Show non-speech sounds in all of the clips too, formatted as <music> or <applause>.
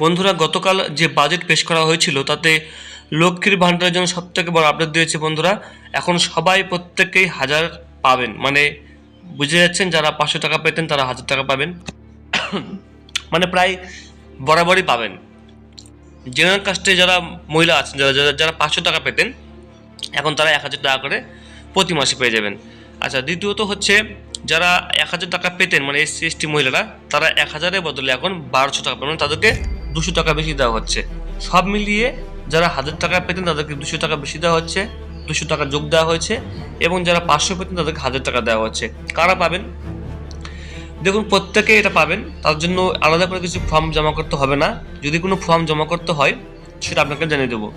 বন্ধুরা, গতকাল যে বাজেট পেশ করা হয়েছিল, তাতে লক্ষ্মীর ভাণ্ডারের জন্য সব থেকে বড় আপডেট দিয়েছে বন্ধুরা, এখন সবাই প্রত্যেকেই হাজার পাবেন। মানে বুঝে যাচ্ছেন, যারা পাঁচশো টাকা পেতেন, তারা হাজার টাকা পাবেন। <clears throat> মানে প্রায় বরাবরই পাবেন। জেনারেল কাস্টে যারা মহিলা আছেন, যারা যারা পাঁচশো টাকা পেতেন, এখন তারা এক হাজার টাকা করে প্রতি মাসে পেয়ে যাবেন। আচ্ছা দ্বিতীয়ত হচ্ছে, যারা এক হাজার টাকা পেতেন মানে এসসি, এসটি মহিলারা, তারা এক হাজারের বদলে এখন বারোশো টাকা পাবেন। তাদেরকে দুশো টাকা বেশি দেওয়া হচ্ছে। সব মিলিয়ে যারা হাজার টাকা পেতেন তাদেরকে দুশো টাকা বেশি দেওয়া হচ্ছে, দুশো টাকা যোগ দেওয়া হয়েছে এবং যারা পাঁচশো পেতেন তাদেরকে হাজার টাকা দেওয়া হচ্ছে। কারা পাবেন? দেখুন, প্রত্যেকে এটা পাবেন। তার জন্য আলাদা করে কিছু ফর্ম জমা করতে হবে না। যদি কোনো ফর্ম জমা করতে হয়, সেটা আপনাকে জানিয়ে দেবো।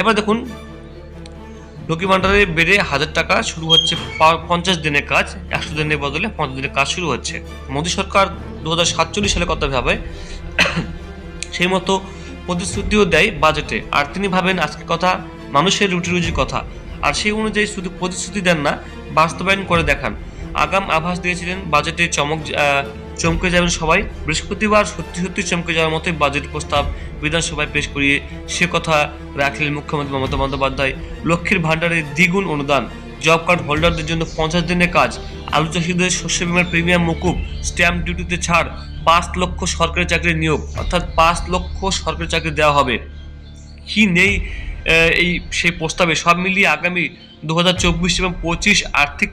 এবার দেখুন লক্ষ্মী ভাণ্ডারে বেড়ে হাজার টাকা শুরু হচ্ছে পঞ্চাশ দিনের কাজ, একশো দিনের বদলে পঞ্চাশ দিনের কাজ শুরু হচ্ছে। মোদী সরকার দু হাজার সাতচল্লিশ সালে কথা ভাবে সেই মতো প্রতিশ্রুতিও দেয় বাজেটে। আর তিনি ভাবেন, আজকে কথা মানুষের রুটি রুজির কথা। আর সেই অনুযায়ী শুধু প্রতিশ্রুতি দেন না, বাস্তবায়ন করে দেখান। আগাম আভাস দিয়েছিলেন বাজেটে চমক চমকে যাবেন সবাই। বৃহস্পতিবার সত্যি সত্যি চমকে যাওয়ার মতোই বাজেট প্রস্তাব বিধানসভায় পেশ করিয়ে সে কথা রাখলেন মুখ্যমন্ত্রী মমতা বন্দ্যোপাধ্যায়। লক্ষ্মীর ভাণ্ডারে দ্বিগুণ অনুদান। জব কার্ড হোল্ডারদের জন্য পঞ্চাশ দিনের কাজ। আলু চাষিদের শস্য বিমার প্রিমিয়াম মুকুব, স্ট্যাম্প ডিউটিতে ছাড়, পাঁচ লক্ষ সরকারি চাকরির নিয়োগ, অর্থাৎ পাঁচ লক্ষ সরকারি চাকরি দেওয়া হবে। কি নেই এই, সেই প্রস্তাবে? সব মিলিয়ে আগামী দু হাজার চব্বিশ এবং পঁচিশ আর্থিক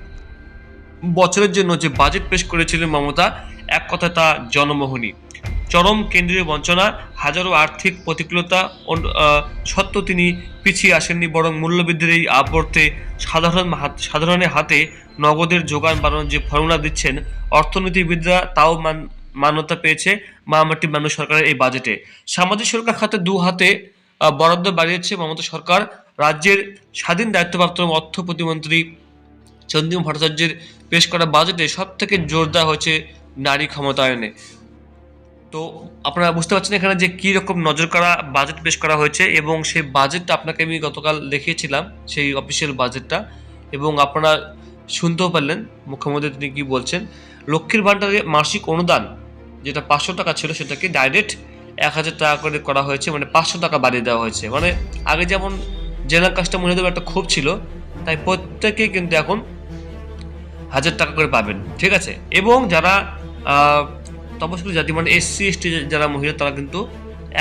বছরের জন্য যে বাজেট পেশ করেছিলেন মমতা এক কথা তা জনমোহনী। চরম কেন্দ্রীয় বঞ্চনা, হাজারো আর্থিক প্রতিকূলতা সত্ত্বেও তিনি পিছিয়ে আসেননি, বরং মূল্যবৃদ্ধির এই আবর্তে সাধারণ সাধারণের হাতে নগদের যোগান বাড়ানোর যে ফর্মুলা দিচ্ছেন, অর্থনীতিবিদরা তাও মান মান্যতা পেয়েছে মামাটি মানুষ সরকারের এই বাজেটে। সামাজিক সুরক্ষা খাতে দু হাতে বরাদ্দ বাড়িয়েছে মমতা সরকার। রাজ্যের স্বাধীন দায়িত্বপ্রাপ্ত অর্থ প্রতিমন্ত্রী চন্দ্রিমা ভট্টাচার্যের পেশ করা বাজেটে সব থেকে জোর দেওয়া হয়েছে নারী ক্ষমতায়নে। তো আপনারা বুঝতে পারছেন এখানে যে কী রকম নজর করা বাজেট পেশ করা হয়েছে এবং সেই বাজেটটা আপনাকে আমি গতকাল দেখিয়েছিলাম, সেই অফিসিয়াল বাজেটটা এবং আপনারা শুনতেও পারলেন, মুখ্যমন্ত্রী তিনি কী বলছেন, লক্ষ্মীর ভাণ্ডারে মাসিক অনুদান, যেটা পাঁচশো টাকা ছিল, সেটাকে ডাইরেক্ট এক হাজার টাকা করে করা হয়েছে মানে পাঁচশো টাকা বাড়িয়ে দেওয়া হয়েছে। মানে আগে যেমন জেনারেল কাজটা মহিলাদের একটা ক্ষোভ ছিল, তাই প্রত্যেকে কিন্তু এখন হাজার টাকা করে পাবেন, ঠিক আছে? এবং যারা তপশিলি জাতি মানে এসসি, এসটি যারা মহিলা, তারা কিন্তু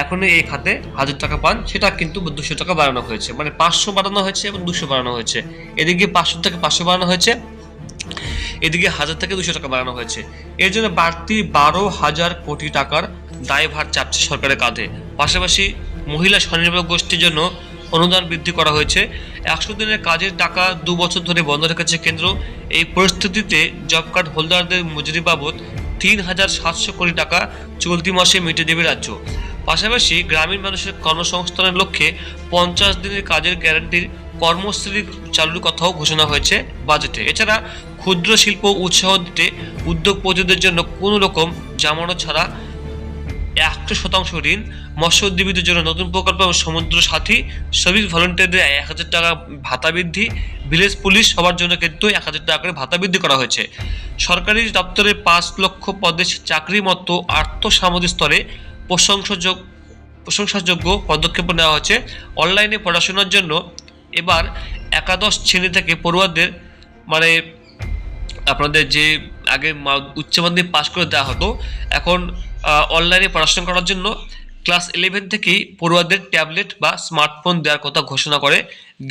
এখন এই খাতে হাজার টাকা পান। সেটা কিন্তু দুশো টাকা বাড়ানো হয়েছে। মানে পাঁচশো বাড়ানো হয়েছে এবং দুশো বাড়ানো হয়েছে। এদিকে পাঁচশো থেকে পাঁচশো বাড়ানো হয়েছে। এদিকে হাজার থেকে দুশো টাকা বাড়ানো হয়েছে। এর জন্য বাড়তি বারো হাজার কোটি টাকার দায়ভার চাপছে সরকারের কাঁধে। পাশাপাশি মহিলা স্বনির্ভর গোষ্ঠীর জন্য অনুদান বৃদ্ধি করা হয়েছে। একশো দিনের কাজের টাকা দু বছর ধরে বন্ধ রেখেছে কেন্দ্র। এই পরিস্থিতিতে জব কার্ড হোল্ডারদের মজুরি বাবদ তিন হাজার সাতশো কোটি টাকা চলতি মাসে মিটিয়ে দেবে রাজ্য। পাশাপাশি গ্রামীণ মানুষের কর্মসংস্থানের লক্ষ্যে পঞ্চাশ দিনের কাজের গ্যারান্টির কর্মস্থলী চালুর কথাও ঘোষণা হয়েছে বাজেটে। এছাড়া ক্ষুদ্র শিল্প উৎসাহ দিতে উদ্যোগপতিদের জন্য কোনো রকম জামানো ছাড়া একশো শতাংশ ঋণ। মৎস্যোদ্যোগীদের জন্য নতুন প্রকল্প এবং সমুদ্র সাথী। শ্রমিক ভলেন্টিয়ারদের এক হাজার টাকা ভাতা বৃদ্ধি। ভিলেজ পুলিশ সবার জন্য কিন্তু এক হাজার টাকা করে ভাতা বৃদ্ধি করা হয়েছে। সরকারি দপ্তরে পাঁচ লক্ষ পদে চাকরি মতো আর্থসামাজিক স্তরে প্রশংসাযোগ্য প্রশংসাযোগ্য পদক্ষেপ নেওয়া হয়েছে। অনলাইনে পড়াশোনার জন্য এবার একাদশ শ্রেণি থেকে পড়ুয়াদের মানে আপনাদের যে আগে উচ্চ মাধ্যমিক পাশ করে দেওয়া হতো, এখন অনলাইনে পড়াশোনা করার জন্য ক্লাস ইলেভেন থেকেই পড়ুয়াদের ট্যাবলেট বা স্মার্টফোন দেওয়ার কথা ঘোষণা করে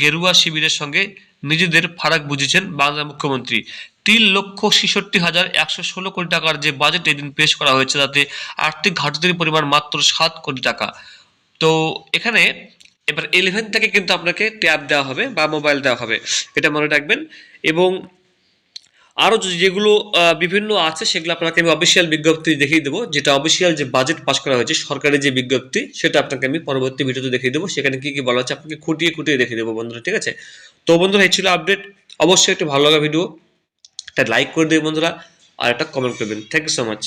গেরুয়া শিবিরের সঙ্গে নিজেদের ফারাক বুঝেছেন বাংলার মুখ্যমন্ত্রী। তিন লক্ষ ছেষট্টি হাজার একশো ষোলো কোটি টাকার যে বাজেট এদিন পেশ করা হয়েছে, তাতে আর্থিক ঘাটতির পরিমাণ মাত্র সাত কোটি টাকা। তো এখানে এবার ইলেভেন থেকে কিন্তু আপনাকে ট্যাব দেওয়া হবে বা মোবাইল দেওয়া হবে, এটা মনে রাখবেন। এবং আরও যেগুলো বিভিন্ন আছে, সেগুলো আপনাকে আমি অফিসিয়াল বিজ্ঞপ্তি দেখিয়ে দেবো। যেটা অফিসিয়াল যে বাজেট পাস করা হয়েছে সরকারের যে বিজ্ঞপ্তি, সেটা আপনাকে আমি পরবর্তী ভিডিওতে দেখিয়ে দেবো। সেখানে কী কী বলা হচ্ছে, আপনাকে খুঁটিয়ে খুঁটিয়ে দেখিয়ে দেবো বন্ধুরা, ঠিক আছে? তো বন্ধুরা, এই ছিল আপডেট অবশ্যই একটু ভালো লাগা ভিডিও একটা লাইক করে দেবে বন্ধুরা, আর একটা কমেন্ট করবেন থ্যাংক ইউ সো মাচ